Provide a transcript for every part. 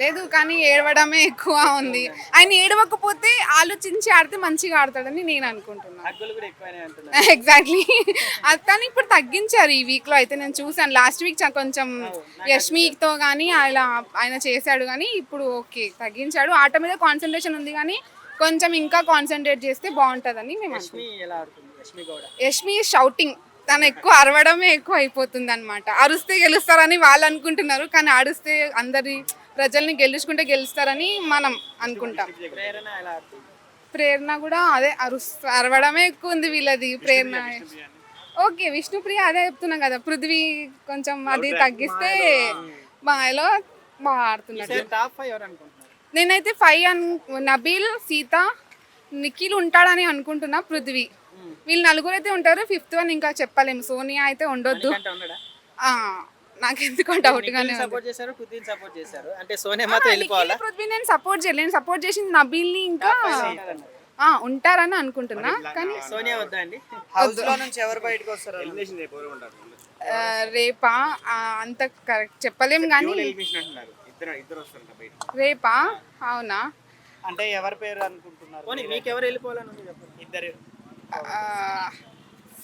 లేదు కానీ ఏడవడమే ఎక్కువ ఉంది. ఆయన ఏడవకపోతే ఆలోచించి ఆడితే మంచిగా ఆడతాడని నేను అనుకుంటున్నాను ఎగ్జాక్ట్లీ అతను ఇప్పుడు తగ్గించారు ఈ వీక్లో అయితే నేను చూసాను లాస్ట్ వీక్ కొంచెం యష్మితో కానీ అలా ఆయన చేశాడు కానీ ఇప్పుడు ఓకే తగ్గించాడు. ఆట మీద కాన్సన్ట్రేషన్ ఉంది కానీ కొంచెం ఇంకా కాన్సన్ట్రేట్ చేస్తే బాగుంటుందని మేము యష్మి షౌటింగ్ తను ఎక్కువ అరవడమే ఎక్కువ అయిపోతుంది అనమాట అరుస్తే గెలుస్తారని వాళ్ళు అనుకుంటున్నారు కానీ ఆడిస్తే అందరి ప్రజల్ని గెలుచుకుంటే గెలుస్తారని మనం అనుకుంటాం. ప్రేరణ కూడా అదే అరుస్ అరవడమే ఎక్కువ ఉంది వీళ్ళది ప్రేరణ. ఓకే విష్ణుప్రియ అదే చెప్తున్నాం కదా పృథ్వీ కొంచెం అది తగ్గిస్తే బాగా బాగా అనుకుంటున్నారు? నేనైతే ఫైవ్ అన్ నబీల్ సీత నిఖిల్ ఉంటాడని అనుకుంటున్నా పృథ్వీ. వీళ్ళు నలుగురు అయితే ఉంటారు ఫిఫ్త్ వన్ ఇంకా చెప్పలేము. సోనియా అయితే ఉండొద్దు. ఆ, నాకెందుకో డౌట్గానే ఉంది. సపోర్ట్ చేశారు పృథ్వీని సపోర్ట్ చేశారు. అంటే సోనియా మాత్రం వెళ్ళిపోవాలా? పృథ్వీ నేను సపోర్ట్ చేయలేను సపోర్ట్ చేసింది నబీల్ని ఇంకా ఉంటారన్నారు. ఆ, ఉంటారని అనుకుంటున్నా కానీ సోనియా వద్దా అండి? హౌస్లో నుంచి ఎవరు బయటకు వస్తారు? ఆ, రేపా? ఆ, అంత కరెక్ట్ చెప్పలేం కానీ రేపా? అవునా? అంటే ఎవరి పేరు అనుకుంటున్నారు? పోనీ మీకు ఎవరు వెళ్ళిపోవాలని చెప్పండి. ఇద్దరు. ఆ,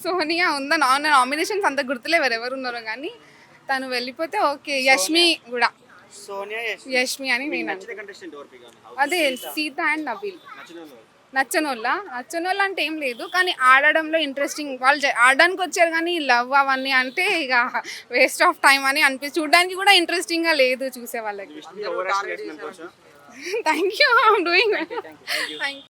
సోనియా ఉందా? నా నామినేషన్స్ అంత గుర్తులేవు ఎవరు ఉన్నారో కానీ తను వెళ్ళిపోతే ఓకే యష్మి కూడా. యష్మి. అని నేను. అదే సీత. అండ్ నబీల్ నచ్చనోళ్ళ. నచ్చనోళ్ళ? అంటే ఏం లేదు కానీ ఆడడంలో ఇంట్రెస్టింగ్ వాళ్ళు ఆడడానికి వచ్చారు కానీ లవ్ అవన్నీ అంటే ఇక వేస్ట్ ఆఫ్ టైం అని అనిపి చూడడానికి కూడా ఇంట్రెస్టింగ్గా లేదు చూసే వాళ్ళకి thank you doing thank you